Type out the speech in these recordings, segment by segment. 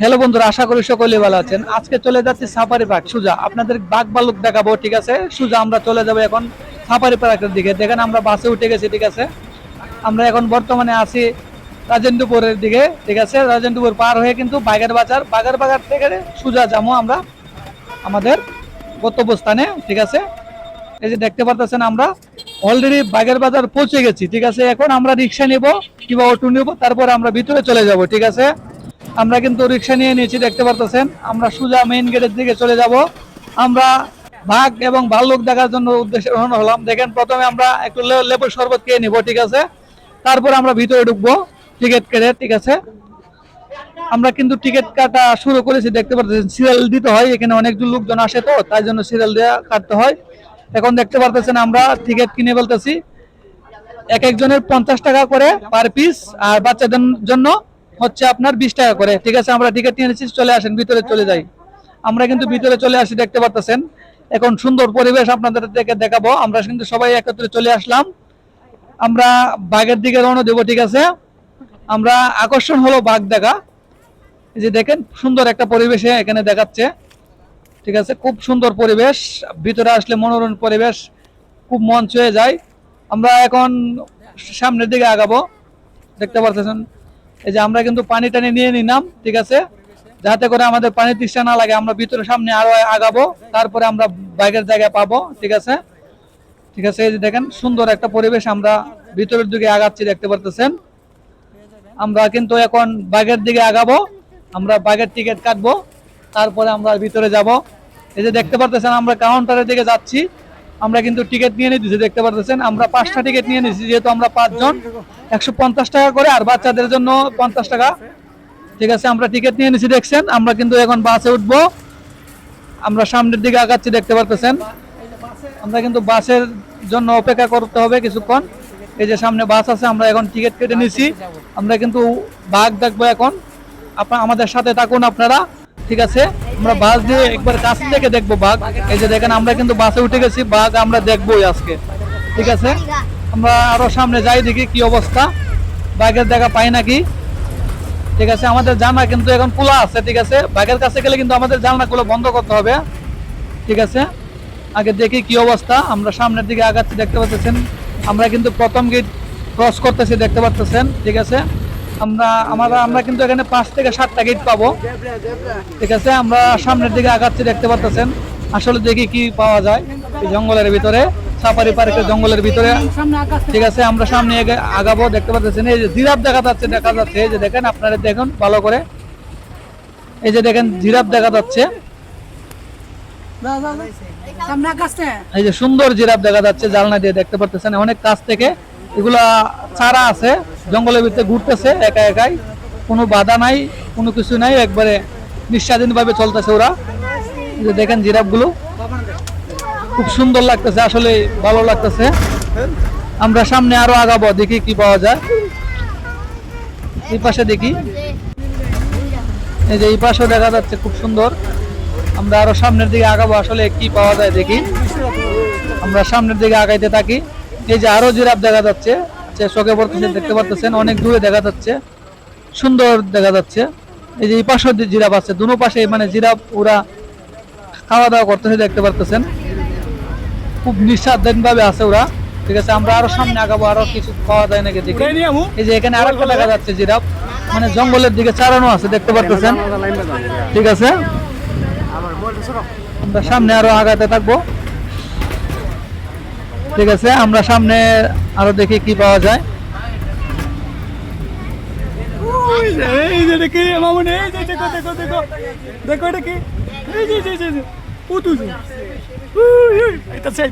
Hello বন্ধুরা, আশা করি সকলে ভালো আছেন। আজকে চলে যাচ্ছি সাফারি পার্ক সুজা, আপনাদের বাঘ বালুক দেখাবো, ঠিক আছে? সুজা, আমরা চলে যাব এখন সাফারি পার্কের দিকে। দেখেন, আমরা বাসে উঠে গেছি, ঠিক আছে? আমরা এখন বর্তমানে আছি রাজেন্দ্রপুরের দিকে, ঠিক আছে? রাজেন্দ্রপুর পার হয়ে কিন্তু বাগের বাজার। বাগের বাজার থেকে সুজা যাব আমরা আমাদের গন্তব্যস্থানে, ঠিক আছে? এই যে দেখতে পারতেছেন আমরা অলরেডি বাগের বাজার পৌঁছে গেছি, ঠিক আছে? এখন আমরা রিক্সা নিব, কিংবা অটো নিব, তারপরে আমরা ভিতরে চলে যাব, ঠিক আছে? আমরা কিন্তু রিক্সা নিয়ে নিয়েছি, দেখতে পারতেছেন? আমরা সোজা মেইন গেটের দিকে চলে যাব। আমরা ভাগ এবং ভাল্লুক দেখার জন্য উদ্দেশ্যে রওনা হলাম। দেখেন, প্রথমে আমরা একটু লে- লেবুর শরবত খেয়ে নিব, ঠিক আছে? তারপর আমরা ভিতরে ঢুকবো টিকিট কেটে, ঠিক আছে? আমরা কিন্তু টিকিট কাটা শুরু করেছি, দেখতে পাচ্ছেন সিরিয়াল দিতে হয়, এখানে অনেকজন লোকজন আসে তো, তাই জন্য সিরিয়াল দেওয়া কাটতে হয়। এখন দেখতে পারতেছেন, আমরা টিকিট কিনে বলতেছি এক একজনের পঞ্চাশ টাকা করে পার পিস আর বাচ্চাদের জন্য হচ্ছে আপনার বিশ টাকা করে। ঠিক আছে, আমরা টিকিট নিয়ে চলে আসেন, ভিতরে চলে যাই। আমরা কিন্তু ভিতরে চলে আসি, দেখতে পারতেছেন। এখন সুন্দর পরিবেশ আপনাদের থেকে দেখাবো। আমরা কিন্তু সবাই একত্রে চলে আসলাম। আমরা বাঘের দিকে রওনা দেবো, ঠিক আছে? আমরা আকর্ষণ হলো বাঘ দেখা। যে দেখেন, সুন্দর একটা পরিবেশে এখানে দেখাচ্ছে। ঠিক আছে, খুব সুন্দর পরিবেশ। ভিতরে আসলে মনোরম পরিবেশ, খুব মন ছুঁয়ে যায়। আমরা এখন সামনের দিকে আগাবো। দেখতে পারতেছেন? এই যে আমরা কিন্তু পানি টানি নিয়ে নিলাম, ঠিক আছে? যাতে করে আমাদের পানি তৃষ্ণা না লাগে, আমরা ভিতরে সামনে আরও আগাবো, তারপরে আমরা বাইকের জায়গায় পাবো, ঠিক আছে? ঠিক আছে, এই যে দেখেন, সুন্দর একটা পরিবেশ আমরা ভিতরের দিকে আগাচ্ছি, দেখতে পারতেছেন? আমরা কিন্তু এখন বাগের দিকে আগাবো, আমরা বাগের টিকিট কাটবো, তারপরে আমরা ভিতরে যাব। এই যে দেখতে পারতেছেন, আমরা কাউন্টারের দিকে যাচ্ছি। আমরা কিন্তু টিকিট নিয়ে নিতেছি, দেখতে পারতেছেন? আমরা পাঁচটা টিকিট নিয়ে নিচ্ছি যেহেতু আমরা পাঁচজন, একশো পঞ্চাশ টাকা করে, আর বাচ্চাদের জন্য পঞ্চাশ টাকা। ঠিক আছে, আমরা টিকিট নিয়ে নিচ্ছি দেখছেন? আমরা কিন্তু এখন বাসে উঠবো। আমরা সামনের দিকে আগাচ্ছি, দেখতে পারতেছেন? আমরা কিন্তু বাসের জন্য অপেক্ষা করতে হবে কিছুক্ষণ। এই যে সামনে বাস আছে, আমরা এখন টিকিট কেটে নিছি। আমরা কিন্তু বাঘ দেখব এখন। আপনার আমাদের সাথে থাকুন আপনারা। ঠিক আছে? আমরা বাস দিয়ে একবার কাছ থেকে দেখব বাঘ। এই যে দেখেন, আমরা কিন্তু বাসে উঠে গেছি, বাঘ আমরা দেখবোই আজকে। ঠিক আছে? আমরা আরও সামনে যাই দেখি কি অবস্থা। বাঘের দেখা পাই নাকি? ঠিক আছে, আমাদের জানা কিন্তু এখন খোলা আছে, ঠিক আছে? বাঘের কাছে গেলে কিন্তু আমাদের জানলাগুলো বন্ধ করতে হবে। ঠিক আছে? আগে দেখি কি অবস্থা। আমরা সামনের দিকে আগাচ্ছি, দেখতে পাচ্ছেন? আমরা কিন্তু প্রথম গেট ক্রস করতেছি, দেখতে পাচ্ছেন? ঠিক আছে? আমরা আমরা আমরা কিন্তু এখানে পাঁচ থেকে সাতটা গেট পাবো। ঠিক আছে, আমরা সামনের দিকে আগাচ্ছি, দেখতে পাচ্ছেন আসলে দেখি কি পাওয়া যায় এই জঙ্গলের ভিতরে। সাফারি পার্কের জঙ্গলের ভিতরে। ঠিক আছে, আমরা সামনে আগাবো, দেখতে পাচ্ছেন এই যে জিরাফ দেখা যাচ্ছে দেখা যাচ্ছে। এই যে দেখেন, আপনারা দেখুন, ভালো করে। এই যে দেখেন, জিরাফ দেখা যাচ্ছে। এই যে সুন্দর জিরাফ দেখা যাচ্ছে, জালনা দিয়ে দেখতে পারতেছেন। অনেক কাছ থেকে এগুলা চারা আছে, জঙ্গলের ভিতরে ঘুরতেছে একা একাই। কোনো বাধা নাই, কোনো কিছু নাই, একবারে নিঃস্বাধীন ভাবে চলতেছে ওরা। যে দেখেন জিরাফগুলো খুব সুন্দর লাগতেছে, আসলে ভালো লাগতেছে। আমরা সামনে আরও আগাবো, দেখি কি পাওয়া যায়। এই পাশে দেখি। এই যে এই পাশেও দেখা যাচ্ছে খুব সুন্দর। আমরা আরও সামনের দিকে আগাবো, আসলে কি পাওয়া যায় দেখি। আমরা সামনের দিকে আগাইতে থাকি। এই যে আরও জিরাফ দেখা যাচ্ছে যে চোখে পড়তেছে দেখতে পাচ্ছেন অনেক দূরে দেখা যাচ্ছে সুন্দর দেখা যাচ্ছে। এই যে এই পাশেও যে জিরাফ আছে দুনো পাশে মানে জিরাফ ওরা খাওয়া দাওয়া করতেছে দেখতে পারতেছেন। খুব নিঃস্বাধীন ভাবে আছে ওরা। ঠিক আছে আমরা আরও সামনে আগাবো আরও কিছু খাওয়া যায় নাকি দেখি। এই যে এখানে আরেকটা দেখা যাচ্ছে জিরাফ মানে জঙ্গলের দিকে চালানো আছে দেখতে পারতেছেন। ঠিক আছে। আমরা সামনে আরও আগাতে থাকব। ঠিক আছে, আমরা সামনে আরও দেখি কি পাওয়া যায়। এই যে দেখি এই যে, দেখো দেখো এটা কি? এইটাছে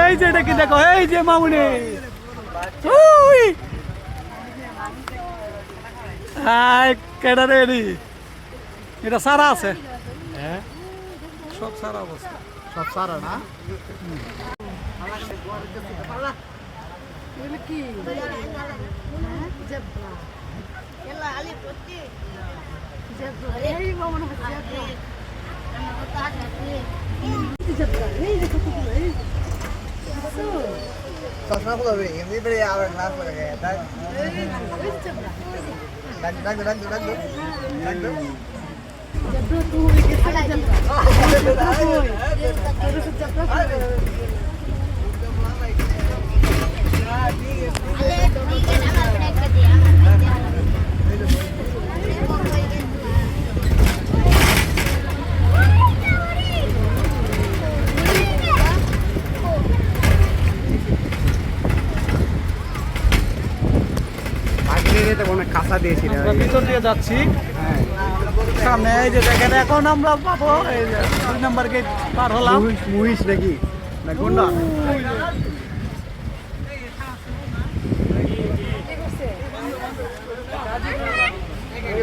এই যে এটা কি দেখো? এই যে মামুনি। কেডা রে এডি এটা সারা আছে। হ্যাঁ। সব সারা অবস্থা। সব সারা না? चश्मा खुला हुआ है ये बड़े आवर ग्लास लगा है डाक डाक डाक डाक डाक डाक डाक जब तू किसका जब কাঁচা দিয়েছিল আমরা ভিতর দিয়ে যাচ্ছি। সামনে এই যে দেখেন এখন আমরা পাবো এই যে দুই নাম্বার গেট পার হলাম। মুহিস নাকি? না গুন্ডা।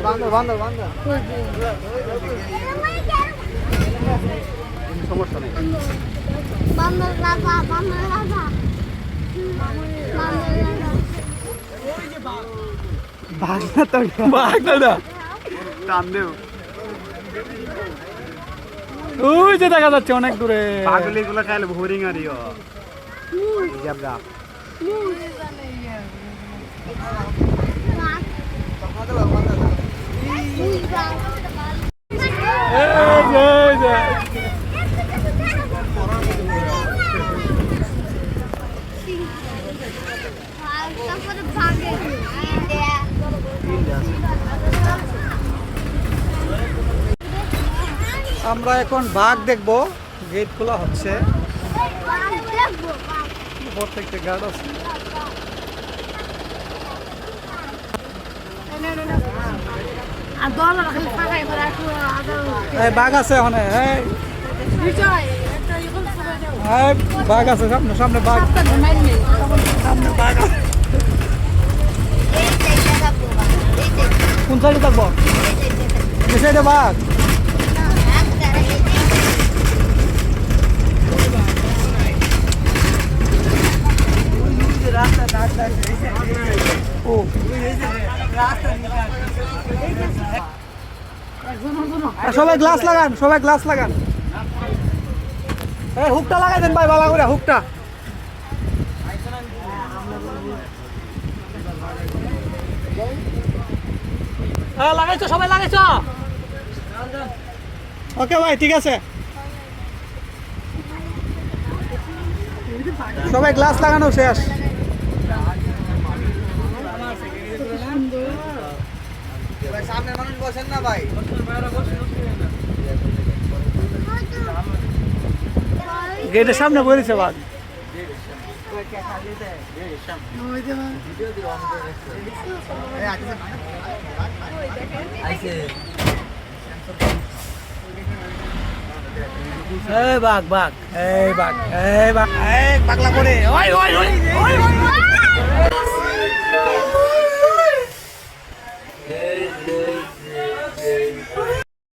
বান্ধব বান্ধব বান্ধব সমস্যা নেই. ভাগনা তো বাঘ দাদা টান দেও। ওই যে দেখা যাচ্ছে অনেক দূরে। পাগলি গুলো খাইলে বোরিং আর ইয়। জাবদা তারপরে ভাগে আমরা এখন বাঘ দেখব গেট খোলা হচ্ছে। গার্ড আছে। বাঘ আছে ওখানে বাঘ আছে, সামনে সামনে বাঘ। সামনে বাঘ আছে। এই দেখতে থাকব এই দেখতে কোন সাইডে থাকব এই সাইডে বাঘ ও সবাই গ্লাস লাগান সবাই গ্লাস লাগান। এই হুকটা লাগাই দেন ভাই ভালো করে হুকটা হ্যাঁ লাগাইছো সবাই লাগাইছো? ওকে ভাই ঠিক আছে। সবাই গ্লাস লাগানো শেষ। সামনে মানুষ বসেন না ভাই। গেটের সামনে বলেছে বাঘ এই বাঘ বাঘ এই বাঘ এই বাঘ এই পাগলা করে ওই ওই ওই ওই ওই